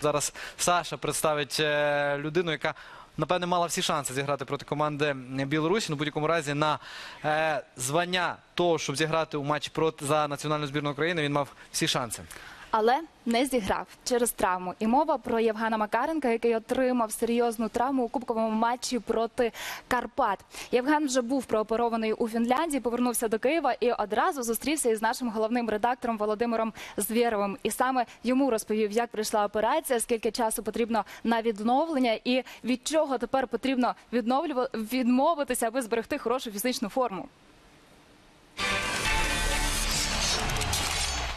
Зараз Саша представить е, людину, яка напевне мала всі шанси зіграти проти команди Білорусі. Ну, в будь-якому разі на е, звання того, щоб зіграти у матчі проти за національну збірну України, він мав всі шанси. Але не зіграв через травму. І мова про Євгена Макаренка, який отримав серйозну травму у кубковому матчі проти Карпат. Євген вже був прооперований у Фінляндії, повернувся до Києва і одразу зустрівся із нашим головним редактором Володимиром Звєровим. І саме йому розповів, як прийшла операція, скільки часу потрібно на відновлення, і від чого тепер потрібно відновлюва- відмовитися, аби зберегти хорошу фізичну форму.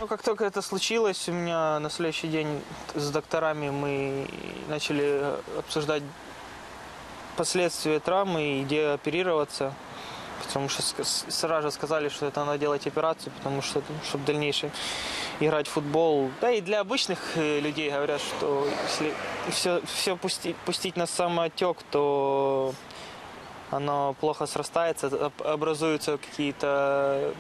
Ну, как только это случилось, у меня на следующий день с докторами мы начали обсуждать последствия травмы и где оперироваться. Потому что сразу же сказали, что это надо делать операцию, потому что, чтобы в дальнейшем играть в футбол. Да и для обычных э, людей говорят, что если все, все пустить, пустить на самотек, то оно плохо срастается, об- образуются какие-то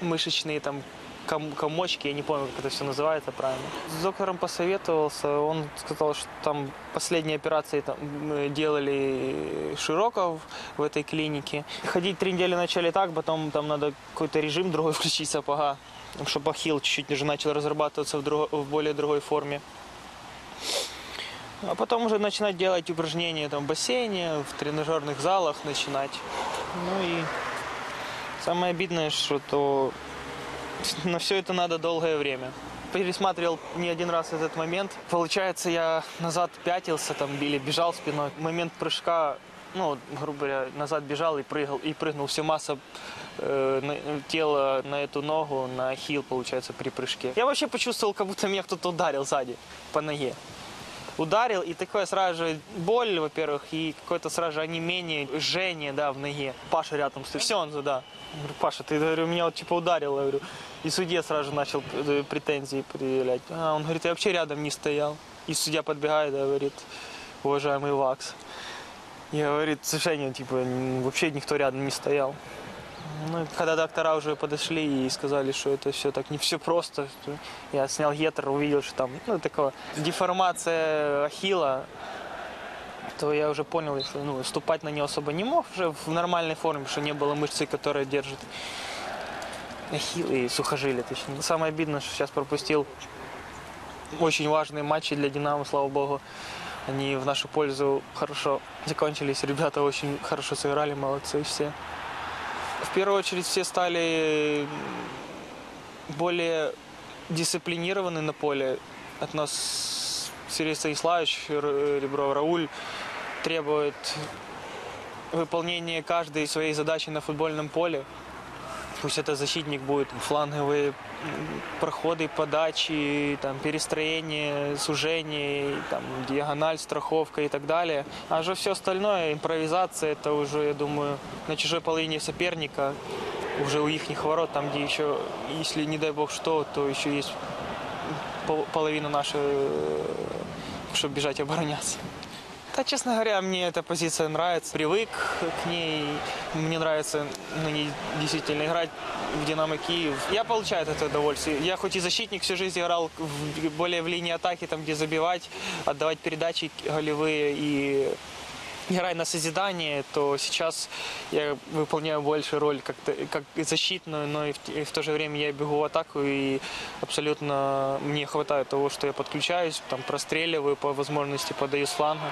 мышечные там ком- комочки, я не помню, как это все называется правильно. С доктором посоветовался, он сказал, что там последние операции там, мы делали широко в, этой клинике. Ходить три недели начали так, потом там надо какой-то режим другой включить сапога, чтобы ахилл чуть-чуть уже начал разрабатываться в, друго- в более другой форме. А потом уже начинать делать упражнения там, в бассейне, в тренажерных залах начинать. Ну и Самое обидное, что то на все это надо долгое время. Пересматривал не один раз этот момент. Получается, я назад пятился там или бежал спиной. Момент прыжка, ну, грубо говоря, назад бежал и прыгал, и прыгнул. Вся масса э, тела на эту ногу, на хил, получается, при прыжке. Я вообще почувствовал, как будто меня кто-то ударил сзади по ноге ударил, и такое сразу же боль, во-первых, и какое-то сразу же онемение, жжение, да, в ноге. Паша рядом стоит, все, он туда. Говорю, Паша, ты, говорю, меня вот типа ударил, я говорю. И судья сразу же начал э, претензии предъявлять. А, он говорит, я вообще рядом не стоял. И судья подбегает, и говорит, уважаемый Вакс. Я говорит, Женя, типа, вообще никто рядом не стоял. Ну, когда доктора уже подошли и сказали, что это все так не все просто, я снял гетер, увидел, что там, ну, такое, деформация ахилла, то я уже понял, что ну, ступать на нее особо не мог уже в нормальной форме, что не было мышцы, которая держит ахилл и сухожилие, точнее. Самое обидное, что сейчас пропустил очень важные матчи для Динамо, слава богу. Они в нашу пользу хорошо закончились. Ребята очень хорошо сыграли, молодцы все. В первую очередь все стали более дисциплинированы на поле. От нас Сергей Станиславович, Р- Ребров Рауль требует выполнения каждой своей задачи на футбольном поле. Пусть это защитник будет, фланговые проходы, подачи, там, перестроение, сужение, там, диагональ, страховка и так далее. А уже все остальное, импровизация, это уже, я думаю, на чужой половине соперника, уже у их ворот, там, где еще, если не дай бог что, то еще есть пол- половина наша, чтобы бежать обороняться. Да, честно говоря, мне эта позиция нравится. Привык к ней. Мне нравится на ней действительно играть в «Динамо Киев». Я получаю этого удовольствие. Я хоть и защитник, всю жизнь играл в- более в линии атаки, там, где забивать, отдавать передачи голевые и играя на созидание, то сейчас я выполняю больше роль как, как защитную, но и в, и в то же время я бегу в атаку, и абсолютно мне хватает того, что я подключаюсь, там простреливаю по возможности, подаю с фланга,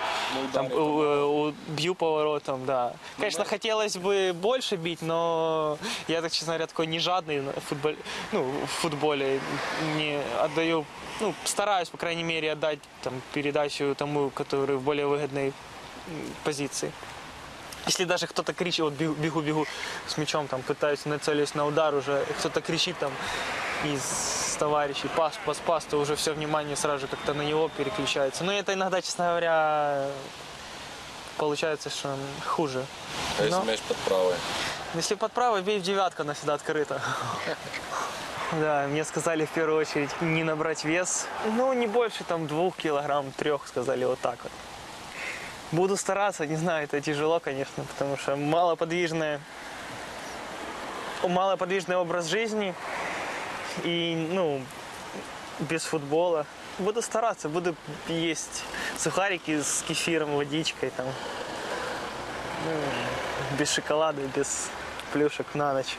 там, э, э, бью поворотом, да. Конечно, хотелось бы больше бить, но я, так честно говоря, такой не жадный на футболе, ну, в футболе. Не отдаю, ну, стараюсь, по крайней мере, отдать там, передачу тому, который в более выгодной позиции. Если даже кто-то кричит, вот бегу, бегу, бегу с мячом, там пытаюсь нацелюсь на удар, уже кто-то кричит там из товарищей, пас, пас, пас, то уже все внимание сразу же как-то на него переключается. Но это иногда, честно говоря, получается, что хуже. А если Но мяч под правой? если под правой, бей в девятку, она всегда открыта. Да, мне сказали в первую очередь не набрать вес. Ну, не больше там двух килограмм, трех, сказали вот так вот. Буду стараться, не знаю, это тяжело, конечно, потому что малоподвижная, малоподвижный образ жизни. И, ну, без футбола. Буду стараться, буду есть сухарики с кефиром, водичкой там. Ну, без шоколада, без плюшек на ночь.